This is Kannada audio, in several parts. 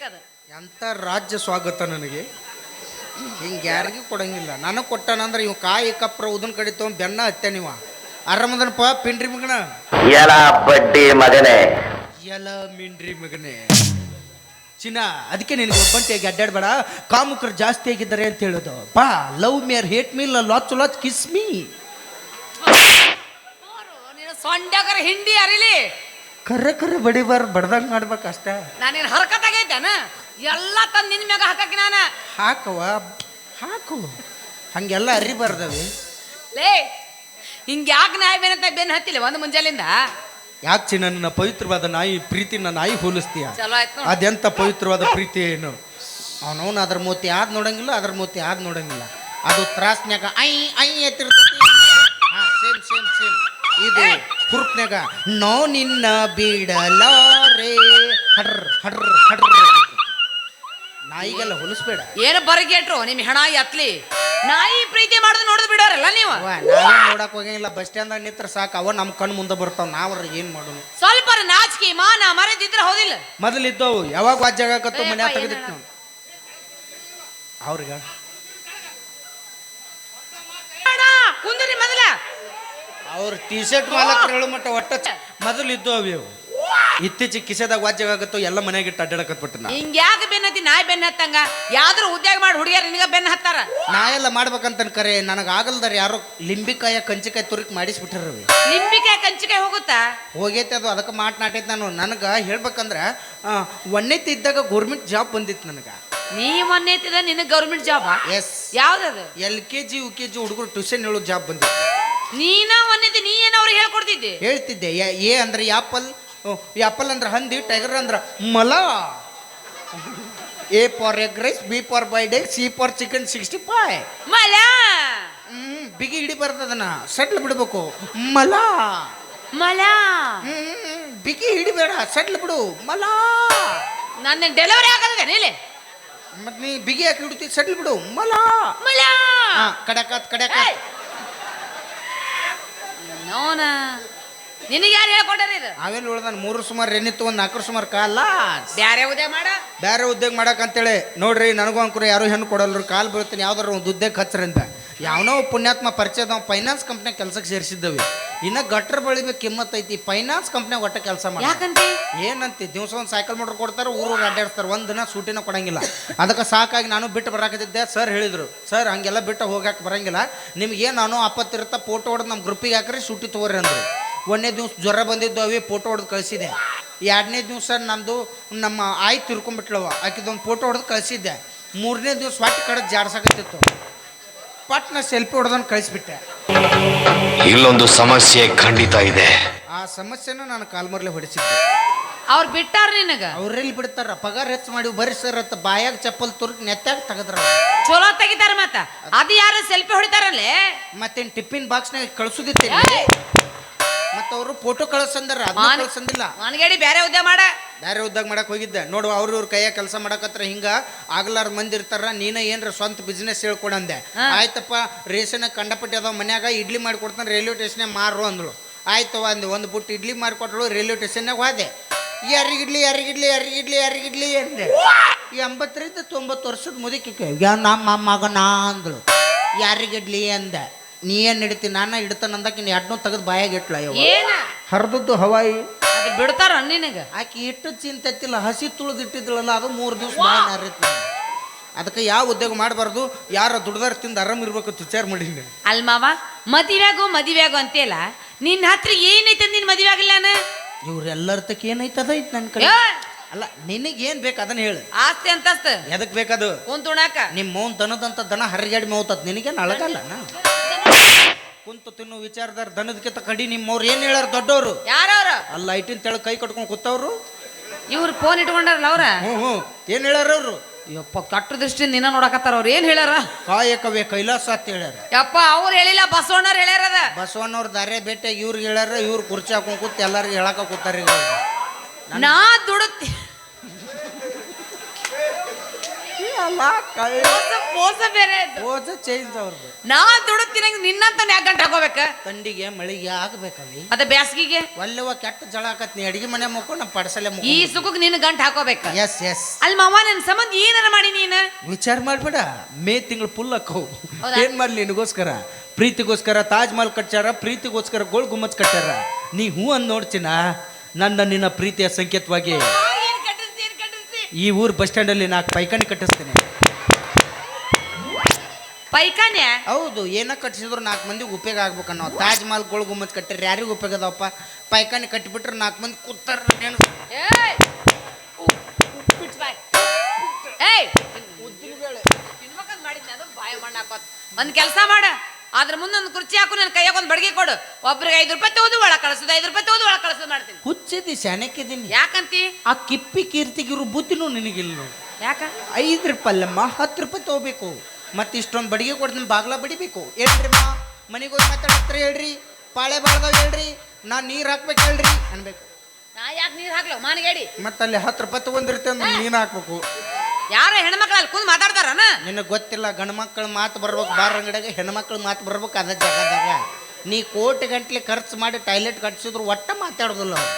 ಬೇಕದ? ಎಂಥ ರಾಜ್ಯ ಸ್ವಾಗತ ನನಗೆ? ಹಿಂಗೆ ಯಾರಿಗೂ ಕೊಡಂಗಿಲ್ಲ. ನನಗೆ ಕೊಟ್ಟನಂದ್ರೆ ಇವ್ ಕಾಯಿ ಕಪ್ರ ಉದನ್ ಕಡಿ ತೊಗೊಂಡು ಬೆನ್ನ ಹತ್ತೆ ನೀವ? ಅರಮದನಪ್ಪ ಪಿಂಡ್ರಿ ಮಗನ? ಎಲ ಬಡ್ಡಿ ಮಗನೇ. ಎಲ ಮಿಂಡ್ರಿ ಮಗನೇ. ಚಿನ್ನ ಅದಕ್ಕೆ ನಿನಗೆ ಒಬ್ಬಂಟಿಯಾಗಿ ಅಡ್ಡಾಡ್ಬೇಡ. ಕಾಮುಕರು ಜಾಸ್ತಿ ಆಗಿದ್ದಾರೆ ಅಂತ ಹೇಳೋದು. ಪಾ ಲವ್ ಮೇರ್ ಹೇಟ್ ಮೀ ಲಾಚ್ ಲಾಚ್ ಕಿಸ್ ಮೀ ಸೊಂಡಗರ ಸೊಂಡ್ಯಾಗರ ಹಿಂಡಿ ಅರಿಲಿ. ಕರ್ರೆ ಕರ್ರ ಬಡಿಬಾರ್ ಬಡ್ದಂಗೆ ಮಾಡ್ಬೇಕು ಅಷ್ಟೇ. ನಾನೇನು ಹರ್ಕತ್ ಆಗೈತೇನ ಎಲ್ಲ ತಂದು ನಿನ್ನ ಮ್ಯಾಗ ಹಾಕಕ್ಕೆ ನಾನ? ಹಾಕುವ ಹಾಕು. ಹಂಗೆಲ್ಲ ಅರಿಬಾರ್ದವಿ. ಲೇ ಹಿಂಗೆ ಯಾಕೆ ನಾಯಿ ಬೇನಂತ ಬೆನ್ನು ಹತ್ತಿಲ್ಲ ಒಂದು ಮುಂಜಾಲಿಂದ? ಯಾಕೆ ಚಿನ್ನ ನನ್ನ ಪವಿತ್ರವಾದ ನಾಯಿ ಪ್ರೀತಿ ನನ್ನ ನಾಯಿ ಹೋಲಿಸ್ತೀಯ? ಚಲೋ ಆಯ್ತು ನೋಡು. ಅದೆಂತ ಪವಿತ್ರವಾದ ಪ್ರೀತಿ ಏನು? ಅವನವನು ಅದ್ರ ಮೂತಿ ಆದ್ ನೋಡಂಗಿಲ್ಲ ಅದ್ರ ಮೂತಿ ಆದ್ ನೋಡಂಗಿಲ್ಲ. ಅದು ತ್ರಾಸ್ನ್ಯಾಗ ಐ ಐ ಎತ್ತಿರ್ತೈತಿ. ಹಾ ಸೇಮ್ ಸೇಮ್ ಸೇಮ್. ಇದು. ಹುರುಪ್ನ್ಯಾಗ ನೋ ನಿನ್ನ ಬಿಡಲಾರೆ. ಹಡ್ರ್ ಹಡ್ರ್ ಹಡ್ರ್. ನಾಯಿಗೆಲ್ಲ ಹೊಲಿಸ್ಬೇಡ. ಏನು ಬರಗೇಟ್ರು ನಿಮ್ ಹೆಣ ಎತ್ಲಿ ನಾಯಿ ಪ್ರೀತಿ ಮಾಡೋದು ನೋಡಿದ್ ಬಿಡೋರಲ್ಲ ನೀವು? ನಾವೇನ್ ನೋಡಕ್ ಹೋಗಂಗಿಲ್ಲ. ಬಸ್ ಸ್ಟ್ಯಾಂಡ್ದಾಗ ನಿತ್ರ ಸಾಕು. ಅವ ನಮ್ಮ ಕಣ್ಣು ಮುಂದೆ ಬರ್ತಾವ. ನಾವ್ರ ಏನ್ ಮಾಡೋನು ಸ್ವಲ್ಪ ನಾಚಿಕೆ ಮಾನ ಮರೆದಿದ್ರೆ ಹೌದಿಲ್ಲ. ಮೊದಲಿದ್ದವು ಯಾವಾಗ ವಾಜ್ಯ ಮನೆ ತೆಗೆದಿಟ್ಟು? ಅವ್ರಿಗೆ? ಕುಂದ್ರಿ ಮೊದಲ. ಅವ್ರ ಟಿ ಶರ್ಟ್ ಮಾಲಕರು ಹೇಳೋ ಮಟ್ಟ ಒಟ್ಟ ಚ- ಮೊದಲು ಇದ್ದು ಅವು ಇವು. ಇತ್ತೀಚೆಗೆ ಕಿಸೆದಾಗ ವಾಜ್ಯ ಆಗತ್ತೋ ಎಲ್ಲ ಮನೆಗೆ ಇಟ್ಟು ಅಡ್ಡಾಡಕತ್ಬಿಟ್ಟು ನಾ. ಹಿಂಗ್ ಯಾಕೆ ಬೆನ್ನ ಹತ್ತಿ ನಾಯಿ ಬೆನ್ನ ಹತ್ತಂಗ? ಯಾವ್ದಾರು ಉದ್ಯೋಗ ಮಾಡಿ ಹುಡುಗಿಯರ್ ನಿನಗ ಬೆನ್ನ ಹತ್ತಾರ? ನಾ ಎಲ್ಲ ಮಾಡ್ಬೇಕಂತ ಕರೆ ನನಗೆ ಆಗಲ್ದಾರ ಯಾರು ಲಿಂಬಿಕಾಯ ಕಂಚಿಕಾಯಿ ತುರಿಕ್ ಮಾಡಿಸ್ಬಿಟ್ಟಿರವಿ ನಿಂಬಿಕೆ ಕಂಚಿಕಾಯಿ ಹೋಗುತ್ತಾ? ಹೋಗೈತೆ ಅದು ಅದಕ್ಕೆ ಮಾತನಾಟೈತೆ ನಾನು. ನನಗೆ ಹೇಳ್ಬೇಕಂದ್ರೆ ಒಣ್ಣೆತಿ ಇದ್ದಾಗ ಗೌರ್ಮೆಂಟ್ ಜಾಬ್ ಬಂದಿತ್ತು ನನಗೆ. ನೀ ಮೊನ್ನೆ ನಿನಗ್ ಗೌರ್ಮೆಂಟ್ ಜಾಬ್? ಎಸ್. ಯಾವ್ದದು? L K G U K G ಹುಡುಗರು ಟ್ಯೂಷನ್ ಹೇಳೋ ಜಾಬ್ ಬಂದಿತ್ತು. ನೀನ ಒಂದಿದ್ದೆ ನೀ ಏನು ಅವ್ರಿಗೆ ಹೇಳ್ಕೊಡ್ತಿದ್ದೆ? ಹೇಳ್ತಿದ್ದೆ ಯ- ಎ ಅಂದ್ರೆ ಆಪಲ್ ಆಪಲ್ ಅಂದ್ರೆ ಹಂದಿ ಟೈಗರ್ ಅಂದ್ರೆ ಮಲ. A for egg rice B for boiled egg C for chicken sixty five. ಮಲ? ಹ್ಮ್ ಬಿಗಿ ಹಿಡಿ ಬರ್ತದನ್ನ ಸಡ್ಲ್ ಬಿಡ್ಬೇಕು. ಮಲ. ಮಲ? ಹ್ಮ್ ಬಿಗಿ ಹಿಡಿಬೇಡ ಸಡ್ಲ್ ಬಿಡು ಮಲ. ನನ್ನ ಡೆಲಿವರಿ ಆಗದ ನೀಲೆ ಮತ್ ನೀ ಬಿಗಿ ಹಾಕಿ ಹಿಡಿತಿ ಸಡ್ಲ್ ಬಿಡು ಮಲ. ಮಲ? ಹಾ ಕಡಕಾತ್ ಕಡಕಾತ್ ನೋನ. ನಿನಗೆ ಯಾರು ಹೇಳ್ಕೊಟ್ಟಾರ ಇದು? ಅವೇನು ಉಳ್ದಾನ? ಮೂರು ಸುಮಾರು ಏನಿತ್ತು ಒಂದು ನಾಲ್ಕು ಸುಮಾರು ಕಾಲ. ಬ್ಯಾರೆ ಉದ್ಯೋಗ ಮಾಡ. ಬೇರೆ ಉದ್ಯೋಗ ಮಾಡಕ್ಕಂತೇಳಿ ನೋಡ್ರಿ ನನಗೂ ಅಂಕರು ಯಾರು ಹೆಣ್ಣು ಕೊಡಲ್ರು ಕಾಲ್ ಬೀಳ್ತೀನಿ ಯಾವ್ದಾರು ಒಂದು ಉದ್ಯೋಗ ಹಚ್ಚರಿಂದ ಯಾವನೋ ಪುಣ್ಯಾತ್ಮ ಪರಿಚಯದ ಫೈನಾನ್ಸ್ ಕಂಪ್ನಿ ಕೆಲ್ಸಕ್ಕೆ ಸೇರಿಸಿದ್ದವಿ. ಇನ್ನು ಗಟ್ರ ಬೆಳಿಬೇಕು ಕಿಮ್ಮತ್ ಐತಿ. ಫೈನಾನ್ಸ್ ಕಂಪ್ನ್ಯಾಗ ಒಟ್ಟ ಕೆಲಸ ಮಾಡಿ ಏನಂತ ಏನಂತಿ? ದಿವಸ ಒಂದು ಸೈಕಲ್ ಮೋಟರ್ ಕೊಡ್ತಾರೆ ಊರು ಅಡ್ಡಾಡ್ತಾರೆ ಒಂದು ದಿನ ಸೂಟಿನ ಕೊಡಂಗಿಲ್ಲ. ಅದಕ್ಕೆ ಸಾಕಾಗಿ ನಾನು ಬಿಟ್ಟು ಬರಾಕತ್ತಿದ್ದೆ. ಸರ್ ಹೇಳಿದರು ಸರ್ ಹಂಗೆಲ್ಲ ಬಿಟ್ಟು ಹೋಗಕ್ಕೆ ಬರಂಗಿಲ್ಲ. ನಿಮ್ಗೆ ಏನು ನಾನು ಆಪತ್ತಿರುತ್ತಾ ಫೋಟೋ ಹೊಡೆದು ನಮ್ಮ ಗ್ರೂಪಿಗೆ ಹಾಕ್ರಿ ಸೂಟಿ ತೋರಿ ಅಂದರು. ಒಂದನೇ ದಿವ್ಸ ಜ್ವರ ಬಂದಿದ್ದು ಅವೇ ಫೋಟೋ ಹೊಡೆದು ಕಳಿಸಿದೆ ಎರಡನೇ ದಿವಸ ನಂದು ನಮ್ಮ ಆಯ್ ತಿರ್ಕೊಂಡ್ಬಿಟ್ಲವ ಆಕಿದೊಂದು ಫೋಟೋ ಹೊಡೆದು ಕಳಿಸಿದ್ದೆ. ಮೂರನೇ ದಿವ್ಸ ಹೊಟ್ಟೆ ಕಡೆ ಜಾಡ್ಸಕತ್ತಿತ್ತು. ಪಟ್ನ ಸೆಲ್ಫಿ ಹೊಡೆದನ್ನು ಕಳಿಸ್ಬಿಟ್ಟೆ. ಇಲ್ಲೊಂದು ಸಮಸ್ಯೆ ಖಂಡಿತ ಇದೆ. ಆ ಸಮಸ್ಯೆನ ನಾನು ಕಾಲ್ಮರ್ಲೆ ಹೊಡಿಸಿದ್ದೆ. ಅವ್ರು ಬಿಟ್ಟಾರ ನಿನಗ? ಅವ್ರೆಲ್ಲಿ ಬಿಡ್ತಾರ? ಪಗಾರ ಹೆಚ್ಚು ಮಾಡಿ ಬರ್ರಿ ಸರ್ ಅಂತ ಬಾಯಾಗ ಚಪ್ಪಲ್ ತುರ್ ನೆತ್ತಾಗ ತೆಗದ್ರ ಚಲೋ ತೆಗಿತಾರ ಮತ್ತ. ಅದು ಯಾರ ಸೆಲ್ಫಿ ಹೊಡಿತಾರಲ್ಲೇ? ಮತ್ತೇನ್ ಟಿಫಿನ್ ಬಾಕ್ಸ್ನಾಗ ಕಳ್ಸುದಿತ್ತೇನೆ ಅವರು ಫೋಟೋ ಕಳ್ಸಂದ್ರ ಅದನ್ನ ಮಾನ್- ಕಳ್ಸಂದಿಲ್ಲ. ಮನ್ಗೇಡಿ ಬೇರೆ ಉದ್ಯೋಗ ಮಾಡ. ಬೇರೆ ಉದ್ಯೋಗ ಮಾಡಕ್ ಹೋಗಿದ್ದೆ. ನೋಡು ಅವ್ರ ಇವ್ರ ಕೈಯಾಗ ಕೆಲಸ ಮಾಡಕತ್ರ ಹಿಂಗ ಆಗ್ಲಾರ ಮಂದಿ ಇರ್ತಾರ ನೀನ ಏನ್ರ ಸ್ವಂತ ಬಿಸ್ನೆಸ್ ಹೇಳ್ಕೊಡಂದೆ ಹಾ. ಆಯ್ತಪ್ಪ ರೇಷನ್ ಕಂಡಪಟ್ಟಿ ಅದಾವ ಮನ್ಯಾಗ ಇಡ್ಲಿ ಮಾಡ್ಕೊಡ್ತಾನೆ ರೈಲ್ವೆ ಸ್ಟೇಷನ್ ಮಾರು ಅಂದಳು. ಆಯ್ತು ಅಂದೆ ಒಂದು ಬುಟ್ಟು ಇಡ್ಲಿ ಮಾಡಿಕೊಟ್ಳು ರೈಲ್ವೆ ಸ್ಟೇಷನ್ನಾಗ ಹೋದೆ. ಯಾರಿಗಿಡ್ಲಿ ಯಾರಿಗಿಡ್ಲಿ ಯಾರಿಗಿಡ್ಲಿ ಯಾರಿಗಿಡ್ಲಿ ಅಂದೆ. ಎಂಬತ್ತರಿಂದ ತೊಂಬತ್ತು ವರ್ಷದ ಮುದುಕಿ ನಮ್ಮ ಮಗನಾ ಅಂದಳು. ಯಾರಿಗಿಡ್ಲಿ ಅಂದೆ. ನೀ ಏನು ಹಿಡಿತಿ? ನಾನು ಹಿಡ್ತಾನ ಅಂದಕ್ಕೆ ನೀನು ಎರಡನ್ನೂ ತೆಗೆದು ಬಾಯಾಗ ಇಟ್ಲ ಏನ? ಹರಿದದ್ದು ಹವಾಯಿ. ಅದು ಬಿಡ್ತಾರ ನಿನಗೆ? ಆಕಿ ಇಟ್ಟು ಚಿಂತೆತ್ತಿಲ್ಲ ಹಸಿ ತುಳಿದು ಇಟ್ಟಿದ್ದಳಲ್ಲ ಅದು ಮೂರು ದಿವಸ ಬಾಯಿ ನಾರೈತಿ ಅದಕ್ಕೆ ಯಾವ ಉದ್ಯೋಗ ಮಾಡಬಾರ್ದು? ಯಾರ ದುಡ್ದಾರ ತಿಂದ ಆರಾಮ್ ಇರ್ಬೇಕು ಅಂತ ವಿಚಾರ ಮಾಡೀನಿ ಅಲ್ ಮಾವ ಮದಿವ್ಯಾಗು ಮದಿವ್ಯಾಗು ಅಂತೆಲ್ಲ ನಿನ್ನ ಹತ್ರ ಏನೈತೆ ನಿನ್ ಮದುವೆ ಆಗಿಲ್ಲ ನಾನು? ಇವ್ರೆಲ್ಲರ ತಕ್ಕ ಏನೈತದ ಐತ್ ನನ್ನ ಕಡೆ? ಅಲ್ಲ ನಿನಗೆ ಏನು ಬೇಕು ಅದನ್ನ ಹೇಳು. ಆಸ್ತಿ ಅಂತಸ್ತ. ಎದಕ್ ಬೇಕದು? ಕುಂತುಣಾಕ ನಿಮ್ಮ ಮೌನ್ ದನದಂತ ದನ ಹರಿಗಾಡಿ ಮೌತದ್. ನಿನಗೇನು ಅಳಗಲ್ಲ ನಾ ಕುಂತು ತಿನ್ನು ವಿಚಾರದಾರ ದನದಕ್ಕಿಂತ ಕಡಿ ನಿಮ್ಮವ್ರು ಏನು ಹೇಳಾರ ದೊಡ್ಡವರು? ಯಾರವ್ರ? ಅಲ್ಲ ಐಟಿನ ತೆಳಗ್ ಕೈ ಕಟ್ಕೊಂಡು ಕೂತವ್ರು? ಇವ್ರು ಫೋನ್ ಇಟ್ಕೊಂಡಾರಲ್ಲ ಅವ್ರ? ಹ್ಞೂ ಹ್ಞೂ ಏನು ಹೇಳ್ಯಾರ ಅವರು? ಯಪ್ಪ ಕಟ್ಟ ದೃಷ್ಟಿಯಿಂದ ನಿನ್ನ ನೋಡಕತ್ತಾರ ಅವ್ರು. ಏನ್ ಹೇಳ್ಯಾರ? ಕಾಯಕವೇ ಕೈಲಾಸ ಅಂತ ಹೇಳ್ಯಾರ. ಯಪ್ಪ ಅವ್ರು ಹೇಳಿಲ್ಲ ಬಸವಣ್ಣವ್ರು ಹೇಳ್ಯಾರದ ಬಸವಣ್ಣವ್ರ ದಾರೆ ಭೇಟಿಯಾಗಿ ಇವ್ರಿಗೆ ಹೇಳ್ಯಾರ ಇವ್ರು ಕುರ್ಚಿ ಹಾಕೊಂಡ್ ಕೂತ್ ಎಲ್ಲಾರಿಗೂ ಹೇಳಕ ಕೂತಾರ ಈಗ. ನಾ ದುಡುತ್ತಿ ಅಲ್ಲ ಕಳ್ಳ. ಮೋಸ ಮೋಸ ಬೇರೆ ಅದು. ಓಜ ಚೇಂಜ್ ಅವ್ರದ್ದು ನಾ ದುಡುತ್ತಿನ ನಿನ್ನಂತ ಯಾಕೆ ಗಂಟು ಹಾಕೋಬೇಕ ತಂಡಿಗೆ ಮಳಿಗೆ ಆಗ್ಬೇಕಲ್ಲಿ. ಅದ ಬ್ಯಾಸ್ಗಿಗೆ? ಒಲ್ಲೆವ ಕೆಟ್ಟ ಜಳ ಆಕತ್ ನೀ ಅಡಿಗೆ ಮನೆ ಮುಕ್ಕೊಂಡು ನಮ್ಮ ಪಡಸಲೆ ಈ ಸುಖಕ್ ನಿನ್ನ ಗಂಟ್ ಹಾಕೋಬೇಕ? ಎಸ್ ಎಸ್ ಅಲ್ಲಿ ಮಾವ ನನ್ ಸಂಬಂಧ ಏನಾರ ಮಾಡಿ ನೀನ? ವಿಚಾರ ಮಾಡ್ಬೇಡ. ಮೇ ತಿಂಗಳು ಫುಲ್ ಅಕ್ಕವು. ಹೌದಾ? ಏನ್ ಮಾಡ್ಲಿ ನಿನಗೋಸ್ಕರ? ಪ್ರೀತಿಗೋಸ್ಕರ ತಾಜ್ ಮಹಲ್ ಕಟ್ಟಾರ ಪ್ರೀತಿಗೋಸ್ಕರ ಗೋಲ್ ಗುಮ್ಮಚ್ ಕಟ್ಟಾರ ನೀ ಹೂ ಅಂದ್ ನೋಡ್ತೀನ? ನನ್ನ ನಿನ್ನ ಪ್ರೀತಿಯ ಸಂಕೇತವಾಗಿ. ಈ ಊರ್ ಬಸ್ ಸ್ಟ್ಯಾಂಡಲ್ಲಿ ನಾಲ್ಕು ಪೈಕಾನಿ ಕಟ್ಟಿಸ್ತೇನೆ. ಪೈಖಾನೆ? ಹೌದು ಏನ ಕಟ್ಟಿಸಿದ್ರು ನಾಲ್ಕು ಮಂದಿಗೆ ಉಪಯೋಗ ಆಗ್ಬೇಕು ನಾವು ತಾಜ್ ಮಹಲ್ ಗೋಲ್ ಗುಮ್ಮತ್ ಕಟ್ಟಿರಿ ಯಾರಿಗೂ ಉಪಯೋಗ ಅದಪ್ಪ ಪೈಕಾನಿ ಕಟ್ಟಿಬಿಟ್ರೆ ನಾಲ್ಕು ಮಂದಿ ಕೂತಾರ ಒಂದ್ ಕೆಲಸ ಮಾಡ. ಅದ್ರ ಮುಂದೊಂದು ಕುರ್ಚಿ ಹಾಕು ನನ್ನ ಕೈಯಾಗ ಒಂದು ಬಡಿಗೆ ಕೊಡು. ಒಬ್ರಿಗೆ ಐದು ರೂಪಾಯಿ ತಗೋದು ಒಳ ಕಳಿಸೋದು ಐದು ರೂಪಾಯಿ ತಗೋದು ಒಳ ಕಳಿಸೋದು ಮಾಡ್ತೀನಿ. ಹುಚ್ಚಿದಿ ಶಾಣಕ್ಕಿದ್ದೀನಿ ಯಾಕಂತಿ? ಆ ಕಿಪ್ಪಿ ಕೀರ್ತಿಗಿರು ಬುದ್ಧಿನೂ ನಿನಗಿಲ್ಲ ನೋಡು. ಯಾಕ? ಐದು ರೂಪಾಯಲ್ಲಮ್ಮ ಹತ್ತು ರೂಪಾಯಿ ತಗೋಬೇಕು. ಮತ್ತೆ ಇಷ್ಟೊಂದು ಬಡಿಗೆ ಕೊಡ್ತೀನಿ ಬಾಗ್ಲ ಬಡಿಬೇಕು. ಹೇಳ್ರಿಮ್ಮ ಮನೆಗೆ ಹೋಗಿ ಮಾತಾಡತ್ರ ಹೇಳ್ರಿ. ಪಾಳೆ ಬಾಳ್ದಾವ್ ಹೇಳ್ರಿ. ನಾ ನೀರು ಹಾಕ್ಬೇಕು ಹೇಳ್ರಿ ಅನ್ಬೇಕು. ನಾ ಯಾಕೆ ನೀರು ಹಾಕ್ಲೋ? ಮಾನಗೇಡಿ ಮತ್ತೆ ಅಲ್ಲಿ ಹತ್ತು ರೂಪಾಯಿ ತಗೊಂಡಿರ್ತೇವೆ ನೀನು ಹಾಕ್ಬೇಕು. ಯಾರ ಹೆಣ್ಮಕ್ಳು ಅಲ್ಲಿ ಕುಂದ್ ಮಾತಾಡ್ತಾರನ? ನಿನಗೆ ಗೊತ್ತಿಲ್ಲ, ಗಂಡು ಮಕ್ಕಳ ಮಾತು ಬರ್ಬೇಕು, ಬಾರ ಅಂಗಡಿಯಾಗ ಹೆಣ್ಮಕ್ಳ ಮಾತು ಬರ್ಬೇಕು ಅದ ಜಾಗದಾಗ. ನೀ ಕೋಟಿ ಗಂಟ್ಲೆ ಖರ್ಚು ಮಾಡಿ ಟಾಯ್ಲೆಟ್ ಕಟ್ಸಿದ್ರು ಒಟ್ಟ ಮಾತಾಡೋದಿಲ್ಲ ಅವ್ರು.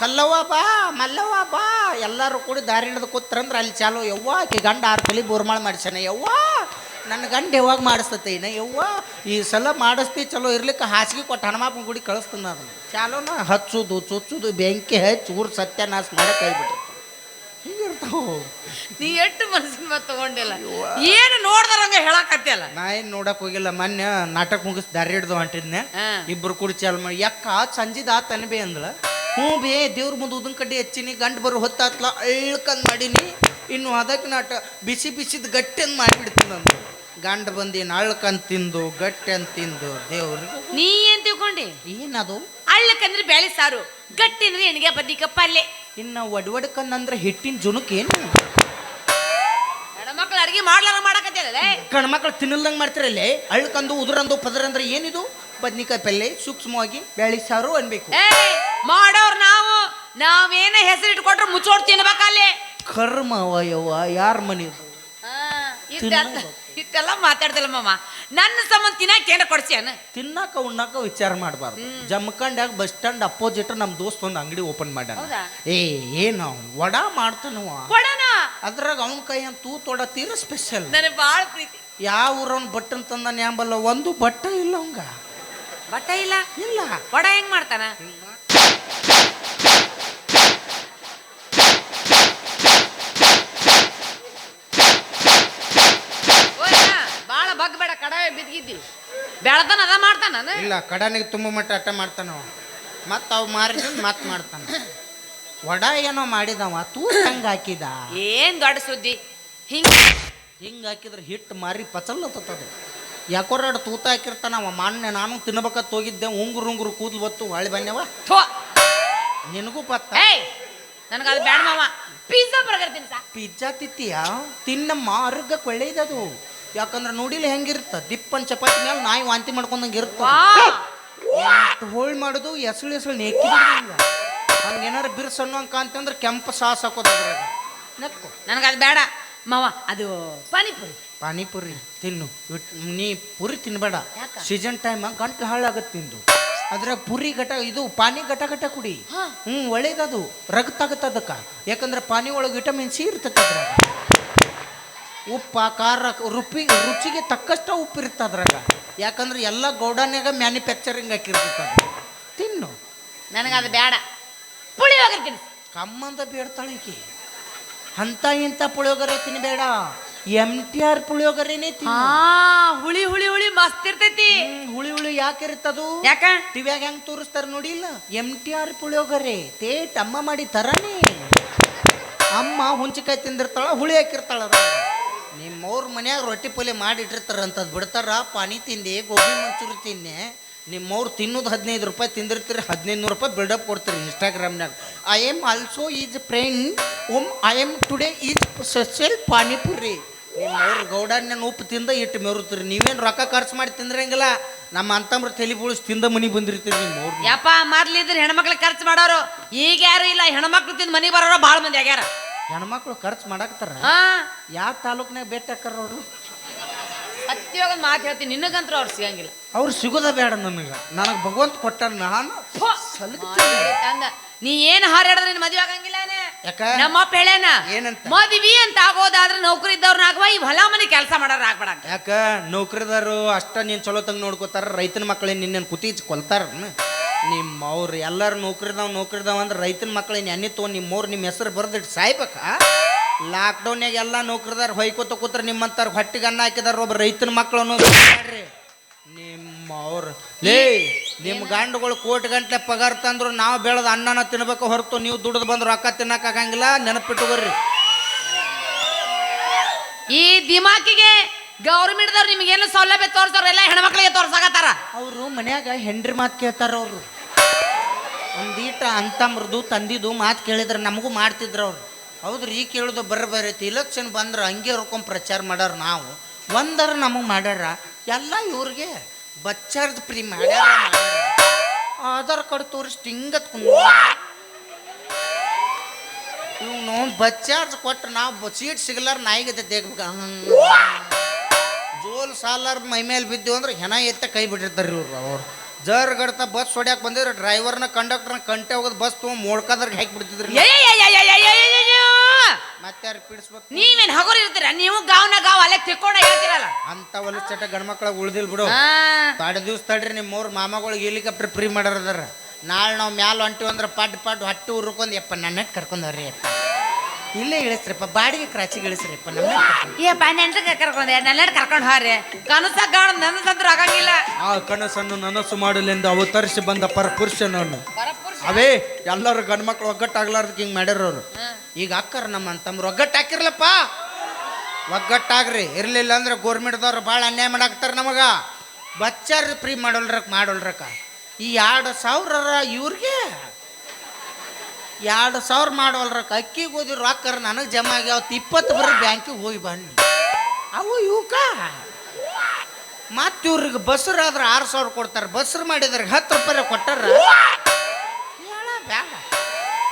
ಕಲ್ಲವ್ವ ಬಾ, ಮಲ್ಲವ್ವ ಬಾ, ಎಲ್ಲರೂ ಕೂಡಿ ದಾರಿ ಹಿಡಿದು ಕೂತ್ರಂದ್ರೆ ಅಲ್ಲಿ ಚಾಲು. ಯವ್ವ ಆಕೆ ಗಂಡ ಆರು ಕಲಿ ಬೋರ್ಮಾಳ ಮಾಡಿಸ್ಯಾನ. ಯವ್ವ ನನ್ನ ಗಂಡ ಯಾವಾಗ ಮಾಡಿಸ್ತತೆ ಇನ್ನ ಯವ್ವ, ಈ ಸಲ ಮಾಡಿಸ್ತಿ ಚಲೋ ಇರ್ಲಿಕ್ಕೆ ಹಾಸಿಗೆ ಕೊಟ್ಟು ಹನುಮಾಪನ ಗುಡಿ ಕಳಿಸ್ತಾನ ಅದನ್ನ ಚಾಲೋನ ಹಚ್ಚುದು, ಚುಚ್ಚುದು, ಬೆಂಕಿ ಹಚ್ಚಿ ಊರು ಸತ್ಯನಾಶ ಮಾಡಕ್ಕೆ ಕೈ ಬಿಟ್ಟಿರ್ತಾವ ಹಿಂಗಿರ್ತಾವ ನೀ ಎಷ್ಟು ಮನಸ್ಸಿನ ಮಾತು ತಗೊಂಡಿಲ್ಲ. ಏನು ನೋಡ್ದಾರಂಗ ಹೇಳಕತ್ತಿಯಲ್ಲ? ನಾ ಏನು ನೋಡಕ್ ಹೋಗಿಲ್ಲ ಮೊನ್ನೆ ನಾಟಕ ಮುಗಿಸ್ ದಾರಿ ಹಿಡ್ದು ಹೊಂಟಿದ್ನೆ. ಹಾ. ಇಬ್ರು ಕೂಡಿ ಚಾಲ್ ಮಾಡಿ ಯಕ್ಕ ಸಂಜಿದ ತನ ಬೇ ಅಂದ್ಲ. ಹ್ಞೂ ಬೇ ದೇವ್ರ ಮುಂದೆ ಉದನ್ ಕಡ್ಡಿ ಹಚ್ಚಿನಿ ಗಂಡು ಬರು ಹೊತ್ತಾತ್ಲ ಅಳ್ಕಂದ್ ಮಾಡೀನಿ. ಇನ್ನು ಅದಕ್ಕೆ ನಾಟ ಬಿಸಿ ಬಿಸಿದ ಗಟ್ಟಿ ಮಾಡಿಬಿಡ್ತೀನಿ ನಾನು ಗಂಡ ಬಂದೀನಿ ಅಳ್ಕಂದ್ ತಿಂದು ಗಟ್ಟಿ ಅಂತ ತಿಂದು ದೇವ್ರಿಗೆ ನೀ ಏನ್ ತಿಳ್ಕೊಂಡಿ? ಏನದು? ಅಳ್ಳಕಂದ್ರೆ ಬ್ಯಾಳಿ ಸಾರು ಗಟ್ಟಿ ಅಂದ್ರೆ ಎಣ್ಗೆ ಅಲ್ಲೇ ಪಲ್ಲೆ. ಇನ್ನು ಒಡ್ವಡ್ಕನ್ನಂದ್ರೆ ಹಿಟ್ಟಿನ ಜುನುಕೇನು ಹೆಣ್ಮಕ್ಳು ಅಡಿಗೆ ಮಾಡ್ಲಾರ ಮಾಡಕತ್ತಿಯಲ್ಲ ಗಂಡ್ಮಕ್ಳು ತಿನ್ನಲ್ದಂಗೆ ಮಾಡ್ತಿರಲ್ಲೇ? ಅಳ್ಕಂದು ಉದುರಂದು ಪದರಂದ್ರೆ ಏನಿದು? ಬದ್ನಿಕಾಯಿ ಪಲ್ಲೆ ಸೂಕ್ಷ್ಮವಾಗಿ ಬ್ಯಾಳಿ ಸಾರು ಅನ್ಬೇಕು. ಏಯ್ ಮಾಡೋರ್ ನಾವು. ನಾವೇನೇ ಹೆಸರು ಕೊಟ್ರೆ ಮುಚ್ಚೋಡ್ ತಿನ್ಬೇಕಲ್ಲಿ. ಕರ್ಮ ಯವ್ವ ಯಾರ ಇಷ್ಟೆಲ್ಲ ಇಷ್ಟೆಲ್ಲ ಮಾತಾಡ್ತಿಲ್ಲ ಮಾಮ. ನನ್ನ ಸಂಬಂಧ ತಿನ್ನಕ್ಕೆ ಏನ ಕೊಡ್ಸ್ಯಾನ ತಿನ್ನಕ ಉಣ್ಣಾಕ ವಿಚಾರ ಮಾಡಬಾರ್ದು. ಜಮಖಂಡ್ಯಾಗ ಬಸ್ ಸ್ಟ್ಯಾಂಡ್ ಅಪೋಸಿಟ್ ನಮ್ಮ ದೋಸ್ತ ಒಂದು ಅಂಗಡಿ ಓಪನ್ ಮಾಡ್ಯಾನ. ಹೌದಾ? ಏ ಏನು ವಡ ಮಾಡ್ತಾನವ ಕೊಡೋಣ ಅದ್ರಾಗ ಅವನ ಕೈ ಅಂತ ತೂ ತೊಡ ತೀರ ಸ್ಪೆಷಲ್ ನನಗೆ ಭಾಳ ಪ್ರೀತಿ. ಯಾವ ಊರವ್ನ ಬಟ್ಟೆ ತಂದ ನ್ಯಾಂಬಲ್ಲ ಒಂದು ಬಟ್ಟ ಇಲ್ಲ ಅವಂಗ ಬಟ್ಟ ಇಲ್ಲ? ಇಲ್ಲ. ವಡ ಹೆಂಗ್ ಮಾಡ್ತಾನ ಭಾಳ ಬಗ್ ಬೇಡ ಕಡವೆ ಬಿದ್ಗಿದ್ದಿ ಬೆಳತನ ಅದ ಮಾಡ್ತಾನ ಇಲ್ಲ ಕಡನಿಗೆ ತುಂಬ ಮಟ್ಟ ಅಟ್ಟ ಮಾಡ್ತಾನವ ಮತ್ತು ಅವು ಮಾರಿದ ಮತ್ತೆ ಮಾಡ್ತಾನ. ವಡ ಏನೋ ಮಾಡಿದವ ತೂ ಹಂಗೆ ಹಾಕಿದ. ಏನ್ ದೊಡ್ಡ ಸುದ್ದಿ? ಹಿಂಗ ಹಿಂಗೆ ಹಾಕಿದ್ರೆ ಹಿಟ್ಟು ಮಾರಿ ಪಚಲ್ಲತ್ತದು ಯಾಕೋರಾಡು ತೂತ ಹಾಕಿರ್ತಾನ ಅವ ಮಾನ್ಯ ನಾನು ತಿನ್ಬೇಕತ್ ಹೋಗಿದ್ದೆ ಉಂಗುರು ಉಂಗುರು ಕೂದ್ಲು ಬತ್ತು ಹೊಳ್ಳಿ ಬನ್ಯವ ಥೋ! ನಿನಗೂ ಪತ್ತ? ಏಯ್! ನನಗೆ ಅದು ಬೇಡ ಮಾವ. ಪಿಜ್ಜಾ ಬರ್ಗರ್ ತಿನ್ಸ? ಪಿಜ್ಜಾ ತಿತ್ತೀಯ ತಿನ್ನ ಆರೋಗ್ಯಕ್ಕೆ ಒಳ್ಳೇದದು ಯಾಕಂದ್ರೆ ನೋಡಿಲ್ಲ ಹೆಂಗಿರುತ್ತ? ದಿಪ್ಪನ್ ಚಪಾತಿ ಮೇಲೆ ನಾಯಿ ವಾಂತಿ ಮಾಡ್ಕೊಂಡಂಗೆ ಇರುತ್ತೆ ಹೋಳಿ ಮಾಡೋದು? ಎಸಳು ಎಸಳು ನೆಕ್ಕಿ ಹಂಗೆ. ಏನಾರು ಬಿರ್ಸ್ ಅಂಕ ಅಂತಂದ್ರೆ ಕೆಂಪು ಸಾಸ್ ಹಾಕೋದು ಅದ್ರಾಗ. ನೆಕ್ಕು. ನನಗೆ ಅದು ಬೇಡ. ಮಾವ ಅದು ಪಾನಿಪುರಿ. ಪಾನಿಪುರಿ ತಿನ್ನು. ನೀ ಪುರಿ ತಿನ್ಬೇಡ? ಸೀಸನ್ ಟೈಮ್ ಗಂಟು ಹಾಳಾಗತ್ತೆ ತಿಂದು ಅದ್ರಾಗ ಪುರಿ ಘಟ ಇದು ಪಾನಿ ಘಟ ಘಟ ಕುಡಿ. ಹ್ಞೂ ಒಳ್ಳೇದದು. ರಗತ್ತಾಗತ್ತೆ ಅದಕ್ಕೆ. ಯಾಕಂದ್ರೆ ಪಾನಿ ಒಳಗೆ ವಿಟಮಿನ್ ಸಿ ಇರ್ತೈತೆ ಅದ್ರಾಗ. ಉಪ್ಪ ಖಾರ ರುಪಿ ರುಚಿಗೆ ತಕ್ಕಷ್ಟು ಉಪ್ಪು ಇರುತ್ತೆ ಅದ್ರಾಗ. ಯಾಕಂದ್ರೆ ಎಲ್ಲ ಗೌಡನ್ಯಾಗ ಮ್ಯಾನುಫ್ಯಾಕ್ಚರಿಂಗ್ ಹಾಕಿರ್ತದೆ ತಿನ್ನು. ನನಗೆ ಅದು ಬೇಡ. ಪುಳಿಯೋಗರೆ ತಿನ್ನು ಕಮ್ಮಂದ ಬೇಡ್ತಾಳೆ ಈಕಿ. ಅಂತ ಇಂಥ ಪುಳಿಯೋಗರೆ ತಿನ್ಬೇಡ. ಎಂ ಟಿ ಆರ್ ಪುಳಿಯೋಗರೆನೇ ತಿನ್ನು. ಹುಳಿ ಹುಳಿ ಹುಳಿ ಮಸ್ತ್ ಇರ್ತೈತಿ. ಹುಳಿ ಹುಳಿ ಯಾಕೆ ಇರ್ತದು ಯಾಕ? ಟಿವ್ಯಾಗ ಹೆಂಗ್ ತೋರಿಸ್ತಾರೆ ನೋಡಿಲ್ಲ ಎಂ ಟಿ ಆರ್ ಪುಳಿಯೋಗರೆ. ತೇಟ್ ಅಮ್ಮ ಮಾಡಿ ತರನೇ. ಅಮ್ಮ ಹುಂಚಿಕಾಯಿ ತಿಂದಿರ್ತಾಳ ಹುಳಿ ಹಾಕಿರ್ತಾಳ ಅದ್ರಾಗ. ನಿಮ್ಮವ್ರ ಮನ್ಯಾಗ ರೊಟ್ಟಿ ಪಲ್ಯ ಮಾಡಿ ಇಟ್ಟಿರ್ತಾರ ಅಂತದ್ ಬಿಡ್ತಾರ. ಪಾನಿ ತಿಂದೆ, ಗೋಬಿ ಮಂಚೂರಿ ತಿನ್ನೆ ನಿಮ್ಮವ್ರು ತಿನ್ನೋದು ಹದಿನೈದು ರೂಪಾಯಿ ತಿಂದಿರ್ತೀರಿ ಹದಿನೈದು ನೂರು ರೂಪಾಯಿ ಬಿಲ್ಡಪ್ ಕೊಡ್ತೀರಿ ಇನ್ಸ್ಟಾಗ್ರಾಮ್ನಾಗ I am also is friend Om I am today is special panipuri. ನಿಮ್ಮವ್ರು ಗೌಡನ್ನ ಉಪ್ಪು ತಿಂದ ಇಟ್ಟು ಮೆರುತ್ತೀರಿ. ನೀವೇನು ರೊಕ್ಕ ಖರ್ಚು ಮಾಡಿ ತಿಂದ್ರಂಗಿಲ್ಲ. ನಮ್ಮ ಅಂತಮ್ರ ತಲೆ ಬುಳಿಸ್ ತಿಂದ ಮನೆ ಬಂದಿರ್ತೀರಿ ನಿಮ್ಮವ್ರು ಯಪ್ಪ ಮೊದ್ಲಿದ್ರೆ ಹೆಣ್ಮಕ್ಳಿಗೆ ಖರ್ಚು ಮಾಡೋರು. ಈಗ ಯಾರು ಇಲ್ಲ, ಹೆಣ್ಮಕ್ಳು ತಿಂದು ಮನೆಗೆ ಬರೋರು ಭಾಳ ಮಂದಿ ಆಗ್ಯಾರ. ಹೆಣ್ಮಕ್ಳು ಖರ್ಚು ಮಾಡಾಕತ್ತಾರ? ಹಾ. ಯಾವ ತಾಲೂಕ್ನಾಗ ಭೇಟಿ ಹಾಕಾರ ಅವರು? ಸತ್ಯವಾಗ ಮಾತು ಹೇಳ್ತೀನಿ ನಿನಗಂತ್ರ ಅವ್ರು ಸಿಗಂಗಿಲ್ಲ. ಅವ್ರು ಸಿಗೋದ ಬೇಡ ನನಗೆ ನನಗೆ ಭಗವಂತ ಕೊಟ್ಟ ನಾನು ಫೋ! ನೀ ಏನ್ ಹಾರಾಡಿದ್ರೆ ನಿನ್ ಮದ್ವೆ ಆಗಂಗಿಲ್ಲ ಯಾಕ? ನಮ್ಮಪ್ಪ ಹೇಳೇನ ಏನಂತ? ಮದ್ವಿ ಅಂತ ಆಗೋದಾದ್ರೆ ನೌಕರಿ ಇದ್ದವ್ರನ್ನ ಆಗುವ ಈ ಹೊಲ ಮನೆ ಕೆಲಸ ಮಾಡೋರ್ ಆಗ್ಬೇಡ ಅಂತ. ಯಾಕ? ನೌಕರಿದಾರು ಅಷ್ಟ ನೀನ್ ಚಲೋ ತಂಗ ನೋಡ್ಕೋತಾರ ರೈತನ ಮಕ್ಕಳೇ ನಿನ್ನ ಕುತಿ ಕೊಲ್ತಾರ? ನಿಮ್ಮ ಅವ್ರು ಎಲ್ಲರೂ ನೌಕರಿದಾವ್ ನೌಕರಿದಾವ್ ಅಂದ್ರೆ ರೈತನ ಮಕ್ಕಳೇನು ಎಣ್ಣೆ ತೊಗೊಂಡು ನಿಮ್ಮ ಅವ್ರು ನಿಮ್ಮ ಹೆಸರು ಬರ್ದಿಟ್ಟು ಸಾಯ್ಬೇಕಾ? ಲಾಕ್ಡೌನ್ಯಾಗ ಎಲ್ಲ ನೌಕರಿದಾರ ಹೊಯ್ಕೋತ ಕೂತ್ರ ನಿಮ್ಮಂತಾರ ಹೊಟ್ಟಿಗೆ ಅನ್ನ ಹಾಕಿದಾರ ಒಬ್ಬ ರೈತನ ಮಕ್ಕಳು ಅನ್ನೋದು ಮಾಡ್ರಿ ನಿಮ್ಮ ಅವ್ರು ಲೇ ನಿಮ್ಮ ಗಂಡುಗಳು ಕೋಟಿ ಗಂಟೆ ಪಗಾರ ತಂದ್ರು ನಾವು ಬೆಳೆದ ಅನ್ನನ ತಿನ್ಬೇಕು ಹೊರತು ನೀವು ದುಡ್ದು ಬಂದು ರೊಕ್ಕ ತಿನ್ನಕ್ಕಾಗಂಗಿಲ್ಲ ನೆನಪಿಟ್ಟುಕೊರ್ರಿ ಈ ದಿಮಾಕಿಗೆ ಗೌರ್ಮೆಂಟ್ದವ್ರು ನಿಮ್ಗೇನು ಸೌಲಭ್ಯ ತೋರ್ಸೋರು ಎಲ್ಲ ಹೆಣ್ಮಕ್ಳಿಗೆ ತೋರ್ಸಾಕತ್ತಾರ? ಅವರು ಮನ್ಯಾಗ ಹೆಂಡ್ರಿ ಮಾತು ಕೇಳ್ತಾರ ಅವರು. ಒಂದೀಟ ಅಂತ ಮೃದು ತಂದಿದ್ದು ಮಾತು ಕೇಳಿದ್ರೆ ನಮಗೂ ಮಾಡ್ತಿದ್ರು ಅವ್ರು. ಹೌದ್ರಿ ಈಗ ಕೇಳೋದು ಬರ್ರಿ ಬರೈತಿ ಇಲೆಕ್ಷನ್ ಬಂದ್ರೆ ಹಂಗೆ ರೊಕ್ಕೊಂಡು ಪ್ರಚಾರ ಮಾಡ್ಯಾರ ನಾವು. ಒಂದರ ನಮಗೆ ಮಾಡ್ಯಾರ. ಎಲ್ಲ ಇವ್ರಿಗೆ ಬಚ್ಚಾರ್ದು ಪ್ರೀ ಮಾಡ್ಯಾರ. ಆಧಾರ್ ಕಾರ್ಡ್ ತೋರಿಸಿ ಹಿಂಗತ್ ಇವ್ನು ಬಚ್ಚಾರ್ಜ್ ಕೊಟ್ಟು ನಾವು ಸೀಟ್ ಸಿಗಲಾರ ನಾಯಿಗೆ ದೇಗ್ಬೇಕು ಜೋಲ್ ಸಾಲಾರ್ ಮೈ ಮೇಲೆ ಬಿದ್ದು ಅಂದ್ರೆ ಹೆಣ ಎತ್ತ ಕೈ ಬಿಟ್ಟಿರ್ತಾರೆ ಇವ್ರು ಅವ್ರು. ಜರ್ ಗಡ್ತ ಬಸ್ ಹೊಡ್ಯಾಕ ಬಂದಿದ್ರೆ ಡ್ರೈವರ್ನ ಕಂಡಕ್ಟರ್ನ ಕಂಟೆ ಹೋಗೋದು ಬಸ್ ತೊಗೊಂಡು ಮೋಡ್ಕದ್ರಿಗೆ ಹಾಕಿ ಬಿಡ್ತಿದ್ರಿ ಮತ್ತೆ ಪಿಡಿಸ್ಬೇಕು? ನೀವೇನ್ ಹಗುರ ಇರ್ತೀರ? ನೀವು ಗಾವ್ನ ಗಾವ್ ಅಲ್ಲೇ ತಿಕ್ಕೊಂಡ ಹೇಳ್ತಿರಲ್ಲ? ಅಂತ ಹೊಲಸ್ ಚಟ ಗಂಡ್ ಮಕ್ಳಾಗ ಉಳ್ದಿಲ್ ಬಿಡು. ಆ, ದಿವಸ ತಡ್ರಿ ನಿಮ್ಮ ಮೂರು ಮಾಮಗಳಿಗೆ ಹೆಲಿಕಾಪ್ಟರ್ ಫ್ರೀ ಮಾಡ್ಯಾರದಾರ ನಾಳೆ ನಾವು ಮ್ಯಾಲ ಹೊಂಟಿವಂದ್ರೆ ಪಡ್ ಪಡ್ ಹೊಟ್ಟೆ ಉರ್ಕೊಂಡು ಯಪ್ಪ ನನ್ನ ಕರ್ಕೊಂಡವ್ರಿ ಯಪ್ಪ. ಇಲ್ಲೇ ಇಳಿಸ್ರಿಪ್ಪ ಬಾಡಿಗೆ ಕ್ರಾಚಿಗೆ ಇಳಿಸ್ರಿಪ್ಪ ನಮ್ಮ ಏಪ್ಪ ನೆಂಟ್ರಿಗೆ ಕರ್ಕೊಂಡೆ ನನ್ನೆಡ್ ಕರ್ಕೊಂಡು ಹೋರಿ. ಕನಸ ಕಾಣ ನನಸಂದ್ರೆ ಆಗಂಗಿಲ್ಲ. ಆ ಕನಸನ್ನು ನನಸು ಮಾಡಲೆಂದು ಅವತರಿಸಿ ಬಂದ ಪರ ಪುರುಷನನ್ನು ಅವೇ ಎಲ್ಲರೂ ಗಂಡು ಮಕ್ಳು ಒಗ್ಗಟ್ಟಾಗ್ಲಾರ್ದಕ್ಕೆ ಹಿಂಗೆ ಮಾಡ್ಯಾರ ಅವರು ಈಗ ಅಕ್ಕರ ನಮ್ಮ ತಮ್ಮ ಒಗ್ಗಟ್ಟು ಹಾಕಿರ್ಲಪ್ಪ. ಒಗ್ಗಟ್ಟಾಗ್ರಿ ಇರಲಿಲ್ಲ ಅಂದ್ರೆ ಗೋರ್ಮೆಂಟ್ದವ್ರು ಭಾಳ ಅನ್ಯಾಯ ಮಾಡಾಕ್ತಾರ ನಮಗ. ಬಚ್ಚರ್ ಫ್ರೀ ಮಾಡೋಲ್ರಕ್ ಮಾಡೋಲ್ರಕ್ಕ. ಈ ಎರಡು ಸಾವಿರ ಇವ್ರಿಗೆ ಎರಡು ಸಾವಿರ ಮಾಡೋಲ್ರಕ್ಕ ಅಕ್ಕಿ ಓದಿ ರೊಕ್ಕರ ನನಗೆ ಜಮಾ ಆಗ್ಯಾವತ್ತು ಇಪ್ಪತ್ತು ಬರೀ ಬ್ಯಾಂಕಿಗೆ ಹೋಗಿ ಬನ್ನಿ. ಅವು ಇವಕ? ಮತ್ತೆ ಇವ್ರಿಗೆ ಬಸ್ರು ಆದ್ರೆ ಆರು ಸಾವಿರ ಕೊಡ್ತಾರೆ. ಬಸ್ರು ಮಾಡಿದ್ರೆ ಹತ್ತು ರೂಪಾಯಿ ಕೊಟ್ಟಾರ? ಹೇಳ ಬ್ಯಾಡ.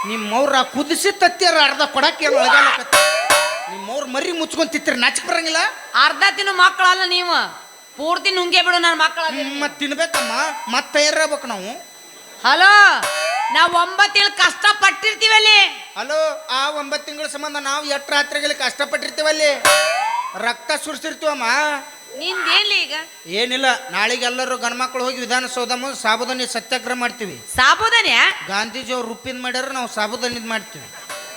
ನಿಮ್ಮವ್ರ ಕುದಿಸಿ ತತ್ತಿಯಾರ ಅರ್ಧ ಕೊಡಕ್ಕೆ ಏನು ಒಳಗಾಲಕತ್ತ? ನಿಮ್ಮವ್ರ ಮರಿ ಮುಚ್ಕೊಂಡ್ ತಿತ್ತಿರ ನಾಚಿಕ್ ಬರಂಗಿಲ್ಲ? ಅರ್ಧ ತಿನ್ನು ಮಕ್ಕಳಲ್ಲ ನೀವು. ಪೂರ್ತಿ ನುಂಗೇ ಬಿಡು ನನ್ನ ಮಕ್ಕಳ ಮತ್ತೆ ತಿನ್ಬೇಕಮ್ಮ. ಮತ್ತೆ ತಯಾರಾಗ್ಬೇಕು ನಾವು. ಹಲೋ? ನಾವ್ ಒಂಬತ್ತು ತಿಂಗಳು ಕಷ್ಟ ಪಟ್ಟಿರ್ತೀವಲ್ಲಿ ಹಲೋ ಆ ಒಂಬತ್ತು ತಿಂಗಳ ಸಂಬಂಧ ನಾವು ಎಷ್ಟು ರಾತ್ರಿಗಳಿಗೆ ಕಷ್ಟಪಟ್ಟಿರ್ತೀವಲ್ಲಿ? ರಕ್ತ ಸುರಿಸಿರ್ತೀವಮ್ಮ ನಿಂದೇನ್ಲಿ ಈಗ? ಏನಿಲ್ಲ ನಾಳೆಗೆ ಎಲ್ಲರೂ ಗಂಡ್ಮಕ್ಳು ಹೋಗಿ ವಿಧಾನಸೌಧ ಮುಂದೆ ಸಾಬುದಾನಿ ಸತ್ಯಾಗ್ರಹ ಮಾಡ್ತೀವಿ. ಸಾಬುದಾನೆ ಗಾಂಧೀಜಿ ಅವ್ರು ರುಪ್ಪಿನ ಮಾಡ್ಯಾರ ನಾವು ಸಾಬುದಾನಿದ್ ಮಾಡ್ತೀವಿ.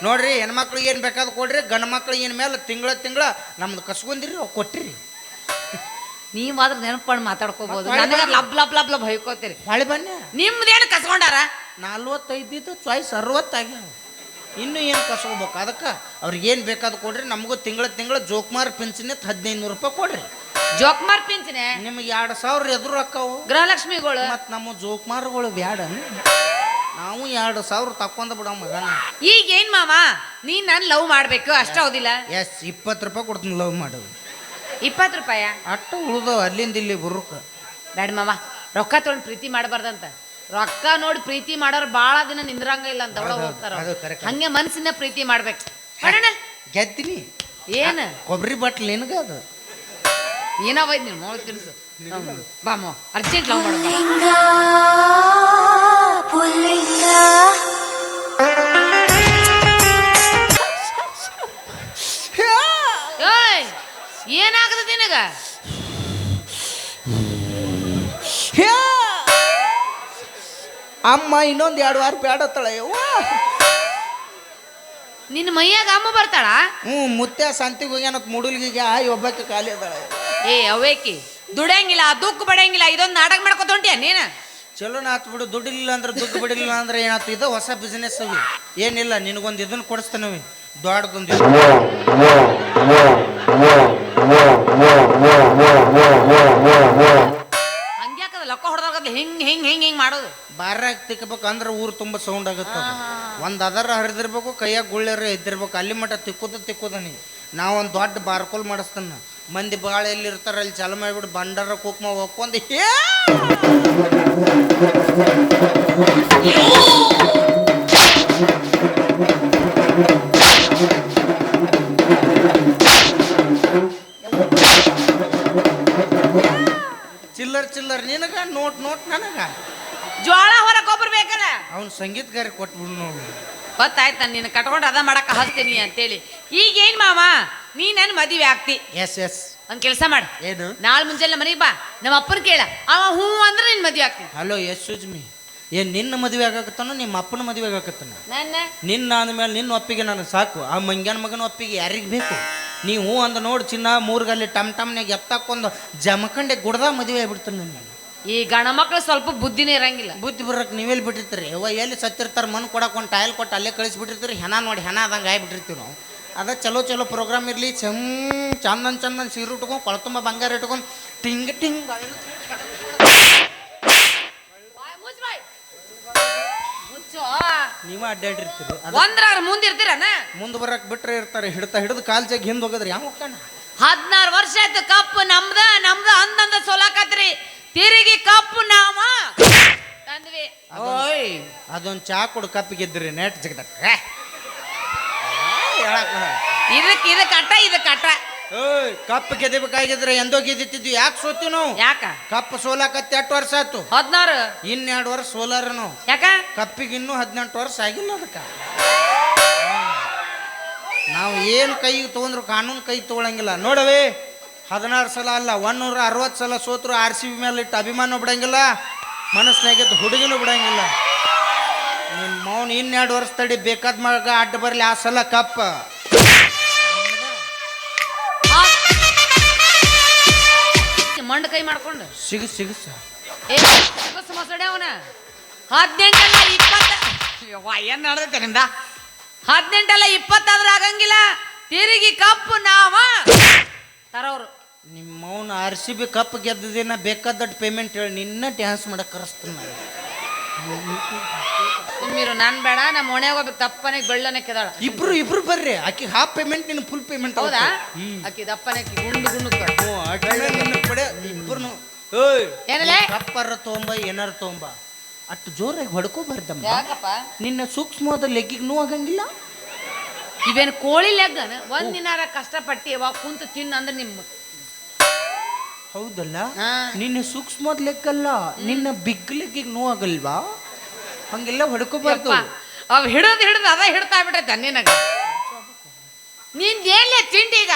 ನೋಡ್ರಿ ಹೆಣ್ಮಕ್ಳು ಏನು ಬೇಕಾದ್ ಕೊಡ್ರಿ ಗಂಡು ಮಕ್ಳು ಏನು ಮೇಲೆ ತಿಂಗಳ ತಿಂಗಳ ನಮ್ದು ಕಸ್ಕೊಂಡಿರಿ ಅವು ಕೊಟ್ಟಿರಿ ನೀವ್ ಆದ್ರ ನೆನಪು ಮಾತಾಡ್ಕೋಬಹುದು ನನಗೆ ನನಗ ಲಬ್ ಲಬ್ ಲಬ್ ಲಬ್ ಹೊಯ್ಕೋತೀರಿ. ಹೊಳೆ ಬನ್ನಿ ನಿಮ್ದೇನು ಕಸ್ಕೊಂಡಾರ? ನಲ್ವತ್ತೈದಿದ್ದು ಚಾಯ್ಸ್ ಅರವತ್ತಾಗ್ಯಾವ. ಇನ್ನೂ ಏನು ಕಸ್ಕೋಬೇಕು? ಅದಕ್ಕೆ ಅವ್ರಿಗೆ ಏನು ಬೇಕಾದ್ ಕೊಡ್ರಿ ನಮಗೂ ತಿಂಗಳ ತಿಂಗಳ ಜೋಕ್ಮಾರ್ ಪಿಂಚಣಿ ಹದಿನೈದು ನೂರು ರೂಪಾಯಿ ಕೊಡ್ರಿ. ಜೋಕ್ಮಾರ್ ಪಿಂಚಣಿ? ನಿಮ್ಗೆ ಎರಡು ಸಾವಿರ ಎದುರು ಅಕ್ಕವು. ಗೃಹಲಕ್ಷ್ಮಿಗಳು? ಮತ್ತು ನಮ್ಮ ಜೋಕ್ಮಾರ್ಗಳು ಬ್ಯಾಡ. ನಾವು ಎರಡು ಸಾವಿರ ತಕೊಂಡ ಬಿಡೋ ಮಗನ. ಈಗ ಏನು ಮಾವ? ನೀ ನನ್ನ ಲವ್ ಮಾಡಬೇಕು ಅಷ್ಟ ಹೌದಿಲ್ಲ? ಎಸ್ ಇಪ್ಪತ್ತು ರೂಪಾಯಿ ಕೊಡ್ತೀನಿ ಲವ್ ಮಾಡೋದು. ಇಪ್ಪತ್ತು ರೂಪಾಯ? ಅಟ್ಟು ಉಳ್ದವ ಅಲ್ಲಿಂದ ಇಲ್ಲಿ ಬುರುಕ ಬೇಡ ಮಾವ ರೊಕ್ಕ ತೊಗೊಂಡು ಪ್ರೀತಿ ಮಾಡಬಾರ್ದಂತ. ರೊಕ್ಕ ನೋಡಿ ಪ್ರೀತಿ ಮಾಡೋರು ಬಹಳ ದಿನ ನಿಂದ್ರಂಗ ಇಲ್ಲ ಅಂತ ಒಳಗೆ ಹೋಗ್ತಾರ ಅದು correct. ಹಂಗೆ ಮನ್ಸಿನ ಪ್ರೀತಿ ಮಾಡ್ಬೇಕು. ಮಾಡೋಣ? ಗೆದ್ದಿನಿ. ಏನ್? ಕೊಬ್ಬರಿ ಬಟ್ಲ್ ನಿನಗ ಅದು. ಏನವ ನೀನು ಮೋಳ ತಿನ್ಸು. ಬಾ ಮೋ. ಅರ್ಜೆಂಟ್ ಲವ್ ಮಾಡು. ಪುಲ್ಲಿಂಗ. ಅಮ್ಮ ಇನ್ನೊಂದು ಎರಡು ವಾರ ಬೇಡತ್ತಳ ಯವ್ವ ನಿನ್ನ ಮೈಯಾಗ ಅಮ್ಮ ಬರ್ತಾಳ? ಹ್ಞೂ ಮುತ್ಯ ಸಂತಿಗೆ ಹೋಗ್ಯಾನತ್ ಮುಡುಲ್ಗಿಗೆ ಆಯ್ ಒಬ್ಬಕ್ಕೆ ಖಾಲಿ ಅದಾಳ. ಏ ಅವೇಕಿ ದುಡಿಯಂಗಿಲ್ಲ ದುಃಖ ಬಡಂಗಿಲ್ಲ ಇದೊಂದು ನಾಟಕ ಮಾಡ್ಕೊತ ಹೊಂಟಿಯ ನೀನ? ಚಲೋ ನಾತ್ ಬಿಡು ದುಡ್ಡಿಲ್ಲ ಅಂದ್ರೆ ದುಡ್ಡು ಬಿಡಿಲ್ಲ ಅಂದ್ರೆ ಏನಾಯ್ತು ಇದು ಹೊಸ ಬಿಸ್ನೆಸ್ ಅವಿ ಏನಿಲ್ಲ ನಿನಗೊಂದು ಇದನ್ನ ಕೊಡಿಸ್ತೇನೆ ದೊಡ್ಡದೊಂದು. ಹಂಗ್ಯಾಕದ ಲಕ್ಕ ಹೊಡೆದಾಗ ಹಿಂಗ್ ಹಿಂಗ್ ಹಿಂಗ್ ಹಿಂಗ್ ಮಾಡೋದು? ಬಾರ್ಯಾಗ ತಿಕ್ಕಬೇಕು ಅಂದ್ರೆ ಊರು ತುಂಬ ಸೌಂಡ್ ಆಗುತ್ತೆ ಒಂದು ಅದರ ಹರಿದಿರ್ಬೇಕು ಕೈಯಾಗ ಗುಳ್ಳೆರ ಇದ್ದಿರ್ಬೇಕು ಅಲ್ಲಿ ಮಟ್ಟ ತಿಕ್ಕುದ ತಿಕ್ಕುದ ನೀ. ನಾವೊಂದು ದೊಡ್ಡ ಬಾರ್ಕೋಲ್ ಮಾಡಿಸ್ತಾನ ಮಂದಿ ಬಾಳೆ ಎಲ್ಲಿ ಇರ್ತಾರೆ ಅಲ್ಲಿ ಚಲ ಮಾಡಿಬಿಟ್ಟು ಬಂಡಾರ ಕುಕ್ಮ ಒಕ್ಕೊಂದು ಚಿಲ್ಲರ್ ಚಿಲ್ಲರ್ ನಿನಗ ನೋಟ್ ನೋಟ್ ನನಗ. ಜ್ವಾಳ ಹೊರಕ್ ಒಬ್ರು ಬೇಕಲ್ಲ? ಅವ್ನು ಸಂಗೀತಗಾರಿ ಕೊಟ್ಬಿಡು ನೋಡು. ಗೊತ್ತಾಯ್ತ ನೀನು ನಿನ್ನ ಕಟ್ಕೊಂಡು ಅದ ಮಾಡಕ್ಕೆ ಹಾಕ್ತೀನಿ ಅಂತೇಳಿ. ಈಗ ಏನ್ ಮಾವ? ನೀ ನನ್ನ ಮದುವೆ ಆಗ್ತಿ? ಎಸ್ ಎಸ್ ಒಂದ್ ಕೆಲಸ ಮಾಡು. ಏನು? ನಾಳೆ ಮುಂಜಾನೆ ಮನೆಗೆ ಬಾ. ನಮ್ಮ ಅಪ್ಪನ ಕೇಳ. ಅವ ಹ್ಞೂ ಅಂದ್ರೆ ನಿನ್ ಮದುವೆ ಆಗ್ತೀನಿ ಹಲೋ ಎಸ್ ಸುಜ್ಮಿ ಏನ್ ನಿನ್ನ ಮದುವೆ ಆಗಾಕತ್ತಾನೋ ನಿಮ್ಮ ಅಪ್ಪನ ಮದುವೆ ಆಗಾಕತ್ತಾನ? ನನ್ನ? ನಿನ್ನ ಅಂದಮೇಲೆ ನಿನ್ನ ಒಪ್ಪಿಗೆ ನನಗೆ ಸಾಕು. ಆ ಮಂಗ್ಯಾನ ಮಗನ ಒಪ್ಪಿಗೆ ಯಾರಿಗೆ ಬೇಕು? ನೀವು ಹ್ಞೂ ಅಂದ ನೋಡಿ ಚಿನ್ನ ಮೂರ್ಗಲ್ಲಿ ಟಮ್ ಟಮ್ನಾಗ ಎತ್ತಕ್ಕೊಂದು ಜಮಖಂಡೆ ಗುಡ್ದ ಮದುವೆ ಆಗ್ಬಿಡ್ತಾನೆ ನನ್ನ. ಈ ಗಣ ಮಕ್ಳು ಸ್ವಲ್ಪ ಬುದ್ಧಿನೇ ಇರಂಗಿಲ್ಲ. ಬುದ್ಧಿ ಬರಕ್ಕೆ ನೀವೆಲ್ಲಿ ಬಿಟ್ಟಿರ್ತೀರಿ? ಅವ್ವ ಎಲ್ಲಿ ಸತ್ತಿರ್ತಾರೆ ಮಣ್ಣು ಕೊಡಕ್ಕೆ ಒಂದು ಟೈಲ್ ಕೊಟ್ಟು ಅಲ್ಲೇ ಕಳಿಸ್ಬಿಟ್ಟಿರ್ತೀರಿ? ಹೆಣ ನೋಡಿ ಹೆಣ ಆದಂಗೆ ಆಗ್ಬಿಟ್ಟಿರ್ತೀವಿ ನಾವು. ಅದ ಚಲೋ ಚಲೋ ಪ್ರೋಗ್ರಾಮ್ ಇರಲಿ ಚಂ ಚಂದನ್ ಚಂದನ್ ಸೀರೆ ಉಟ್ಕೊಂಡು ಕೊಳತುಂಬ ಬಂಗಾರ ಇಟ್ಕೊಂಡು ಟಿಂಗ್ ಟಿಂಗ್ ನೀವ ಅಡ್ಡಾಡಿರ್ತೀರಿ. ಅದ ಒಂದ್ರಾಗ ಮುಂದೆ ಇರ್ತೀರನ? ಮುಂದೆ ಬರಕ್ಕೆ ಬಿಟ್ರೆ ಇರ್ತಾರೆ. ಹಿಡ್ತಾ ಹಿಡಿದು ಕಾಲ್ ಜಗ್ ಹಿಂದೆ ಹೋಗದ್ರಿ. ಯಾವ ಕಣ್ಣ ಹದಿನಾರು ವರ್ಷ ಆಯ್ತು ಕಪ್ಪು ನಮ್ದ ನಮ್ದ ಅಂದಂದ ಸೋಲಾಕತ್ರಿ ತಿರುಗಿ ಕಪ್ಪು ನಾವ ತಂದ್ವಿ ಓಯ್ ಅದೊಂದು ಚಾ ಕೊಡು ಕಪ್ಪಿಗೆದ್ರಿ ನೆಟ್ ಜಗದ ಇದಕ್ಕೆ ಇದಕ್ಕೆ ಅಟ್ಟ ಇದಕ್ಕೆ ಅಟ್ಟ. ಏಯ್ ಕಪ್ ಗೆದಿಬೇಕಾಗಿದ್ರೆ ಎಂದೋ ಗೆದ್ದಿದ್ದು ಯಾಕೆ ಸೋತೀವಿ ನಾವು? ಯಾಕ? ಕಪ್ ಸೋಲಾಕತ್ತೆ ಎಷ್ಟು ವರ್ಷ ಆಯ್ತು? ಹದಿನಾರು. ಇನ್ನೆರಡು ವರ್ಷ ಸೋಲಾರ ನಾವು. ಯಾಕ? ಕಪ್ಪಿಗೆ ಇನ್ನೂ ಹದಿನೆಂಟು ವರ್ಷ ಆಗಿಲ್ಲ ಅದಕ್ಕೆ. ನಾವು ಏನು ಕೈ ತೊಗೊಂಡ್ರು ಕಾನೂನು ಕೈ ತೊಗೊಳಂಗಿಲ್ಲ. ನೋಡವೇ ಹದಿನಾರು ಸಲ ಅಲ್ಲ ಒನ್ನೂರ ಅರವತ್ತು ಸಲ ಸೋತ್ರು ಆರ್ ಸಿ ಬಿ ಮೇಲೆ ಇಟ್ಟು ಅಭಿಮಾನ ಬಿಡಂಗಿಲ್ಲ ಮನಸ್ಸಿನಾಗಿದ್ದು ಹುಡುಗಿನೂ ಬಿಡಂಗಿಲ್ಲ. ನಿಮ್ಮ ಮೌನ್ ಇನ್ನೆರಡು ವರ್ಷ ತಡಿ ಬೇಕಾದ ಮಗ ಅಡ್ಡ ಬರಲಿ ಆ ಸಲ ಕಪ್ಪ. ಮಂಡ ಕೈ ಮಾಡ್ಕೊಂಡು. ಸಿಗ ಸಿಗಸ ಏ ಮಸಡೆ ಅವನ. ಹದಿನೆಂಟಲ್ಲ ಇಪ್ಪತ್ತ ಏನ್ ನಡೆದೈತೆ ನಿಂದ? ಹದಿನೆಂಟಲ್ಲ ಇಪ್ಪತ್ತಾದ್ರೆ ಆಗಂಗಿಲ್ಲ. ತಿರುಗಿ ಕಪ್ಪು ನಾವ. ತರೋರು. ನಿಮ್ಮ ಮೌನ ಆರ್ ಸಿ ಬಿ ಕಪ್ ಗೆದ್ದದಿನ ಬೇಕಾದಟ್ಟು ಪೇಮೆಂಟ್ ಹೇಳಿ ನಿನ್ನ ಡ್ಯಾನ್ಸ್ ಮಾಡಕ್ಕೆ ಕರೆಸ್ತೀನಿ ನಾನು. ಸುಮ್ಮಿರು ನಾನ್ ಬೇಡ ನಮ್ಮ ಮನೆ ಹೋಗ್ಬೇಕು ತಪ್ಪನೆ ಬೆಳ್ಳನೆ ಕೆದಾಳ. ಇಬ್ರು ಇಬ್ರು ಬರ್ರಿ ಆಕಿ ಹಾಫ್ ಪೇಮೆಂಟ್ ನಿನ್ ಫುಲ್ ಪೇಮೆಂಟ್ ಹೌದಾ? ಆಕಿ ದಪ್ಪನೆ ಆಕಿ ಗುಂಡು ಗುಂಡು ಕಡೆ ಇಬ್ರು ಕಪ್ಪರ ತೊಂಬ ಏನಾರ ತೊಂಬ. ಅಷ್ಟು ಜೋರಾಗಿ ಹೊಡ್ಕೋಬಾರ್ದಮ್ಮ. ಯಾಕಪ್ಪ? ನಿನ್ನ ಸೂಕ್ಷ್ಮವಾದ ಲೆಗ್ಗಿಗೆ ನೋವು ಆಗಂಗಿಲ್ಲ ಇವೇನು ಕೋಳಿ ಲೆಗ್ಗನ? ಒಂದ್ ದಿನಾರ ಕಷ್ಟಪಟ್ಟು ಯಾವಾಗ ಕುಂತು ತಿನ್ನು ಅಂದ್ರೆ ನಿಮ್ಮ ಹೌದಲ್ಲ. ನಿನ್ನ ಸೂಕ್ಷ್ಮವಾದ ಲೆಕ್ಕಲ್ಲ ನಿನ್ನ ಬಿಗ್ ಲೆಗ್ಗಿಗೆ ನೋವು ಆಗಲ್ವಾ ಹಂಗೆಲ್ಲ ಹೊಡ್ಕೋಬಾರ್ದು ಅವ್ ಹಿಡಿದು ಹಿಡಿದು ಅದ ಹಿಡ್ತಾ ಬಿಟ್ಟೈತೆ ನಿನಗ. ನೀನ್ ಏನ್ಲೆ ತಿಂಡಿ ಈಗ?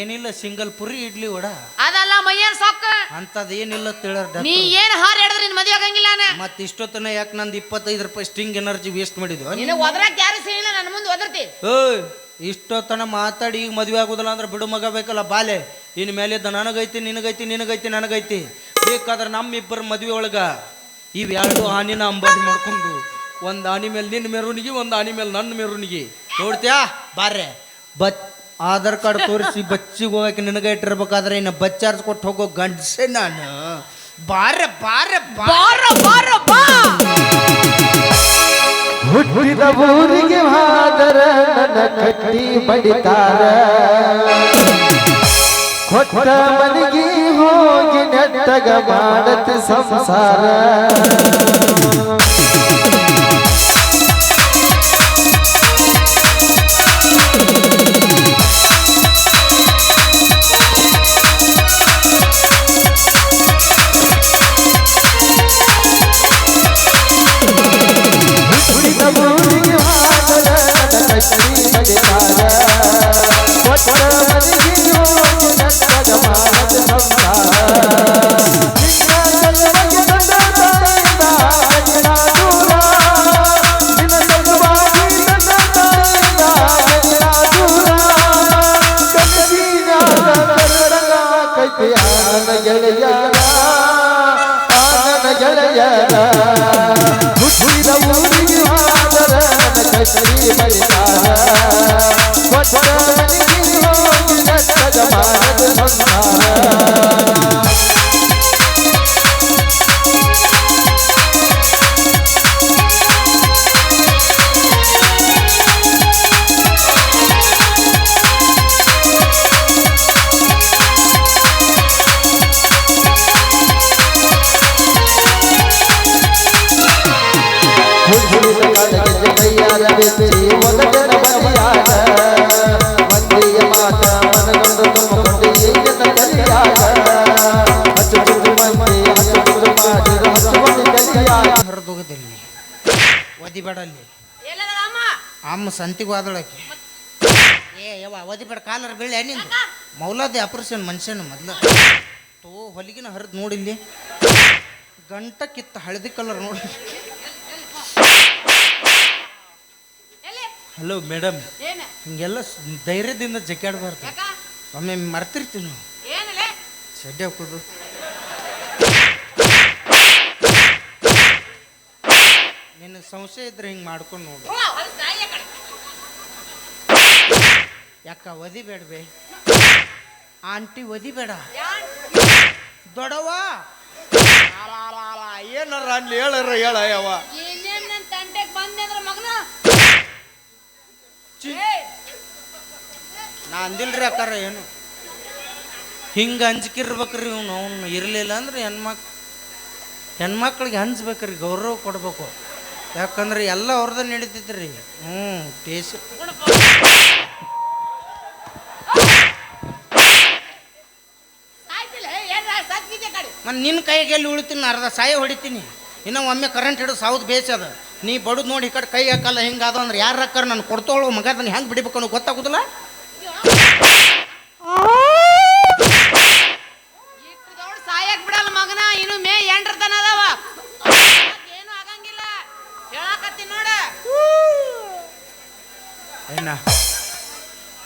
ಏನಿಲ್ಲ ಸಿಂಗಲ್ ಪುರಿ ಇಡ್ಲಿ ವಡ. ಅದಲ್ಲ ಮೈಯನ್ ಸೊಕ್ಕ. ಅಂತದ್ ಏನಿಲ್ಲ ತಿಳರ್ ನೀ ಏನ್ ಹಾರ ಹಿಡಿದ್ರೆ ನಿನ್ ಮದ್ವೆ ಆಗಂಗಿಲ್ಲ ಮತ್ ಮತ್ತೆ ಇಷ್ಟೊತ್ತನ ಯಾಕ ನಂದು ಇಪ್ಪತ್ತೈದು ರೂಪಾಯಿ ಸ್ಟಿಂಗ್ ಎನರ್ಜಿ ವೇಸ್ಟ್ ಮಾಡಿದ್ವಿ ನಿನ್ನ ಒದ್ರಾಕ್ ಯಾರು ಸಿಗಿಲ್ಲ ನನ್ನ ಮುಂದೆ ಒದರ್ತಿ. ಏಯ್ ಇಷ್ಟೊತ್ತನ ಮಾತಾಡಿ ಈಗ ಮದ್ವೆ ಆಗುದಿಲ್ಲ ಅಂದ್ರೆ ಬಿಡು ಮಗ ಬೇಕಲ್ಲ ಬಾಲೆ. ಇನ್ ಮೇಲಿದ್ದ ನನಗೈತಿ ನಿನಗೈತಿ ನಿನಗೈತಿ ನನಗೈತಿ. ಬೇಕಾದ್ರೆ ನಮ್ಮಿಬ್ಬರ ಮದ್ವೆ ಒಳಗ ಇವೆರಡು ಆನಿನ ಅಂಬಾರಿ ಮಾಡ್ಕೊಂಡು ಒಂದು ಆನಿ ಮೇಲೆ ನಿನ್ನ ಮೆರವಣಿಗೆ ಒಂದು ಆನಿ ಮೇಲೆ ನನ್ನ ಮೆರವಣಿಗೆ. ನೋಡ್ತೀಯಾ? ಬಾರ್ರೆ. ಬಚ್ ಆಧಾರ್ ಕಾರ್ಡ್ ತೋರಿಸಿ ಬಚ್ಚಿಗೆ ಹೋಗಕ್ಕೆ ನಿನಗೆ ಇಟ್ಟಿರ್ಬೇಕಾದ್ರೆ ಇನ್ನು ಬಚ್ಚಾರ್ಜ್ ಕೊಟ್ಟು ಹೋಗೋ ಗಂಡಸೆ ನಾನು. ಬಾರೆ ಬಾರೆ ಬಾ ಬಾರ ಬಾರ ಬಾ. ಹುಟ್ಟಿದ ಊರಿಗೆ ಹಾದರ ಕಟ್ಟಿ ಬಡಿತಾರ. ಕೊಟ್ಟ ಮನೆಗೆ ಹೋಗಿ ನೆಟ್ಟಗ ಮಾಡತ ಸಂಸಾರ. ಸಂತಿಗೆ ಹೋದಳಕ್ಕೆ ಏ ಯಾವ ಅವಧಿ ಬೇಡ ಕಾಲರ ಬೀಳಿ ನಿಂದು. ಮೌಲಾದಿ ಆಪರೇಷನ್ ಮನುಷ್ಯನ ಮೊದ್ಲು. ತೋ ಹೊಲಿಗಿನ ಹರಿದು ನೋಡಿಲ್ಲಿ ಗಂಟ ಕಿತ್ತ ಹಳದಿ ಕಲರ್ ನೋಡಿ ಹಲೋ ಮೇಡಮ್ ಹಿಂಗೆಲ್ಲ ಧೈರ್ಯದಿಂದ ಜಗ್ಗಾಡ್ಬಾರ್ದು ಒಮ್ಮೆ ಮರ್ತಿರ್ತೀವಿ ನಾವು ಚಡ್ಡಿ ಹಾಕೋದು ನಿನ್ನ ಸಂಶಯ ಇದ್ರೆ ಹಿಂಗೆ ಮಾಡ್ಕೊಂಡು ನೋಡು ಹ್ಞೂ ಅದು ನಾಯಿಯ ಕಡೆ ಯಾಕ ಒದಿ ಬೇಡ್ಬೆ ಆಂಟಿ ಒದಿ ಬೇಡ ದೊಡವಾ ಏನಾರ ಅಲ್ಲಿ ಹೇಳರ ಹೇಳ ಯಾವ ಏನೇನ್ ನನ್ ತಂಟೆಗ್ ಬಂದೆ ಅಂದ್ರ ಮಗನ? ನಾ ಅಂದಿಲ್ರಿ ಅಕ್ಕಾರ ಏನು. ಹಿಂಗ ಹಂಚ್ಕಿರ್ಬೇಕ್ರಿ ಇವ್ನು ಅವ್ನು ಇರಲಿಲ್ಲ ಅಂದ್ರೆ ಹೆಣ್ಮಕ್ ಹೆಣ್ಮಕ್ಳಿಗೆ ಹಂಚ್ಬೇಕ್ರಿ ಗೌರವ ಕೊಡ್ಬೇಕು. ಯಾಕಂದ್ರೆ ಎಲ್ಲ ಅವ್ರದ್ದು ನಡೀತೈತ್ರಿ. ಹ್ಞೂ ಟೇಸ್ ಆಯ್ತಿಲ್ಲ ಏನ್ ನಾನು ನಿನ್ನ ಕೈಗೆ ಎಲ್ಲಿ ಉಳಿತೀನಿ ಅರ್ಧ ಸಾಯ ಹೊಡಿತೀನಿ. ಇನ್ನು ಒಮ್ಮೆ ಕರೆಂಟ್ ಹಿಡಿದು ಸಾವ್ದು ಬೇಸದ ನೀ ಬಡದು ನೋಡಿ ಈ ಕಡೆ ಕೈ ಹಾಕಲ್ಲ ಹಿಂಗೆ ಅದು ಅಂದ್ರೆ ಯಾರು ಹಾಕಾರ ನಾನು ಕೊಡ್ತೋಳು ಮಗ ಅದನ್ನು ಹೆಂಗೆ ಬಿಡಿಬೇಕು ಅನ್ನೋ ಗೊತ್ತಾಗೋದಿಲ್ಲ? ಸಾಯಕ್ ಬಿಡಲ್ಲ ಮಗನ ಇನ್ನು ಮೇ ಎಂಟ್ರ ತನ ಅದಾವ. ಏನು ಆಗಂಗಿಲ್ಲ. ಹೇಳಕತ್ತೀನಿ ನೋಡ. ಏನ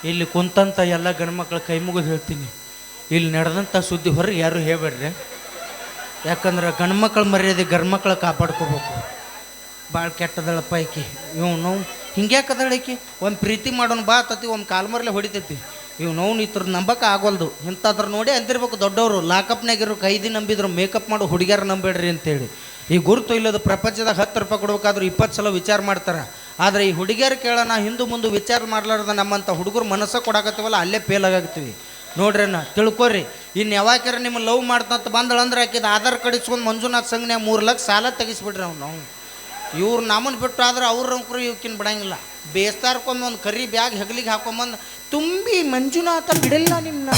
ಇಲ್ಲಿ ಕುಂತಂತ ಎಲ್ಲ ಗಂಡ್ಮಕ್ಳ ಕೈ ಮುಗಿದು ಹೇಳ್ತೀನಿ. ಇಲ್ಲಿ ನಡೆದಂಥ ಸುದ್ದಿ ಹೊರಗೆ ಯಾರು ಹೇಳ್ಬೇಡ್ರಿ. ಯಾಕಂದ್ರೆ ಗಂಡ್ಮಕ್ಳ ಮರ್ಯಾದೆ ಗಂಡ್ಮಕ್ಳ ಕಾಪಾಡ್ಕೋಬೇಕು. ಭಾಳ ಕೆಟ್ಟದಳಪ್ಪ ಪೈಕಿ ಇವ್ ನೋವು ಹಿಂಗ್ಯಾಕದಳ ಈಕಿ? ಒಂದು ಪ್ರೀತಿ ಮಾಡೋನು ಬಾ ತತಿ ಒಂದು ಕಾಲ್ಮರ್ಲೆ ಹೊಡಿತೈತಿ. ಇವ್ ನೋವು ಇತ್ರ ನಂಬಕ್ಕೆ ಆಗೋಲ್ದು. ಇಂಥದ್ರ ನೋಡಿ ಅಂತಿರ್ಬೇಕು ದೊಡ್ಡವರು. ಲಾಕಪ್ನಾಗಿರೋ ಕೈದಿ ನಂಬಿದ್ರು, ಮೇಕಪ್ ಮಾಡು ಹುಡುಗಿಯರು ನಂಬೇಡ್ರಿ ಅಂತೇಳಿ. ಈ ಗುರುತು ಇಲ್ಲದ ಪ್ರಪಂಚದಾಗ ಹತ್ತು ರೂಪಾಯಿ ಕೊಡ್ಬೇಕಾದ್ರೆ ಇಪ್ಪತ್ತು ಸಲ ವಿಚಾರ ಮಾಡ್ತಾರೆ. ಆದರೆ ಈ ಹುಡುಗಿಯರು ಕೇಳೋಣ ಹಿಂದೂ ಮುಂದೆ ವಿಚಾರ ಮಾಡ್ಲಾರ್ದ ನಮ್ಮಂಥ ಹುಡುಗರು ಮನಸ್ಸ ಕೊಡಾಕತ್ತೀವಲ್ಲ, ಅಲ್ಲೇ ಫೇಲ್ ಆಗಾಗ್ತೀವಿ ನೋಡ್ರಿ ಅಣ್ಣ, ತಿಳ್ಕೊರಿ. ಇನ್ನು ಯಾವಾಗಾರ ನಿಮ್ಮ ಲವ್ ಮಾಡ್ತಂತ ಬಂದಳಂದ್ರೆ ಆಕಿದ ಆಧಾರ್ ಕಾರ್ಡ್ ಇಸ್ಕೊಂಡು ಮಂಜುನಾಥ್ ಸಂಘನ್ಯಾಗ ಮೂರು ಲಕ್ಷ ಸಾಲ ತೆಗಿಸ್ಬಿಡ್ರಿ ಅವ್ನು ನಾವು ಇವ್ರು ನಮ್ಮನ್ನು ಬಿಟ್ಟು ಆದ್ರೆ ಅವ್ರ ಅಂಕರು ಇವಕ್ಕಿನ ಬಿಡಂಗಿಲ್ಲ. ಬೇಸ್ತಾರ್ಕೊಂಡು ಒಂದು ಕರಿ ಬ್ಯಾಗ್ ಹೆಗಲಿಗೆ ಹಾಕೊಂಬಂದು ತುಂಬಿ ಮಂಜುನಾಥ ಬಿಡಲ್ಲ ನಿಮ್ಮನ್ನ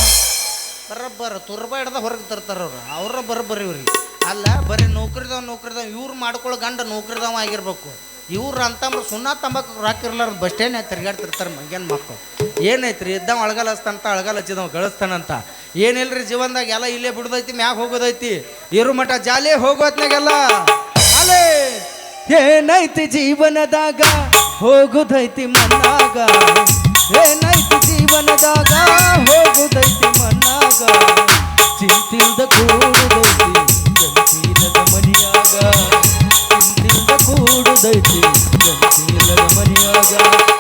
ಬರಬ್ಬರ ತುರ್ಬ ಹಿಡ್ದ ಹೊರಗೆ ತರ್ತಾರ ಅವ್ರು. ಅವ್ರ ಬರಬ್ಬರಿ ಇವ್ರಿ ಅಲ್ಲ, ಬರೀ ನೌಕರಿದವ್ ನೌಕರಿದವ್ ಇವ್ರು ಮಾಡ್ಕೊಳ್ಳೋ ಗಂಡ ನೌಕರಿದವ ಆಗಿರ್ಬೇಕು. ಇವ್ರು ಅಂತಂದ್ರೆ ಸುಣ್ಣ ತಂಬಾಕು ರೊಕ್ಕ ಇರ್ಲಾರ್ದು ಬಸ್ ಸ್ಟ್ಯಾಂಡ್ ತಿರ್ಗಾಡ್ತಿರ್ತಾರೆ ಮಂಗ್ಯಾನ ಮಕ್ಕಳು. ಏನೈತೆ ರೀ ಇದ್ದ ಅಳಗಲ್ ಹಚ್ತಂತ ಅಳಗಲ್ ಹಚ್ಚಿದವ್ ಗಳಿಸ್ತಾನಂತ. ಏನಿಲ್ರಿ ಜೀವನದಾಗ? ಎಲ್ಲ ಇಲ್ಲೇ ಬಿಡೋದೈತಿ, ಮ್ಯಾಗ ಹೋಗೋದೈತಿ. ಇರು ಮಠ, ಜಾಲೇ ಹೋಗೋತ್ನಾಗೆಲ್ಲ ಏನೈತಿ ಜೀವನದಾಗ? ಹೋಗುದೈತಿ ಮನ್ನಾಗ ಏನೈತಿ ಜೀವನದಾಗ? ಹೋಗುದೈತಿ ಮನ್ನಾಗ ಚಿಂತಿಲ್ದ ಕೂಡುದೈತಿ ಜಂತೀರದ ಮನಿಯಾಗ. ಚಿಂತಿಲ್ದ ಕೂಡುದೈತಿ ಜಂತೀರದ ಮನಿಯಾಗ.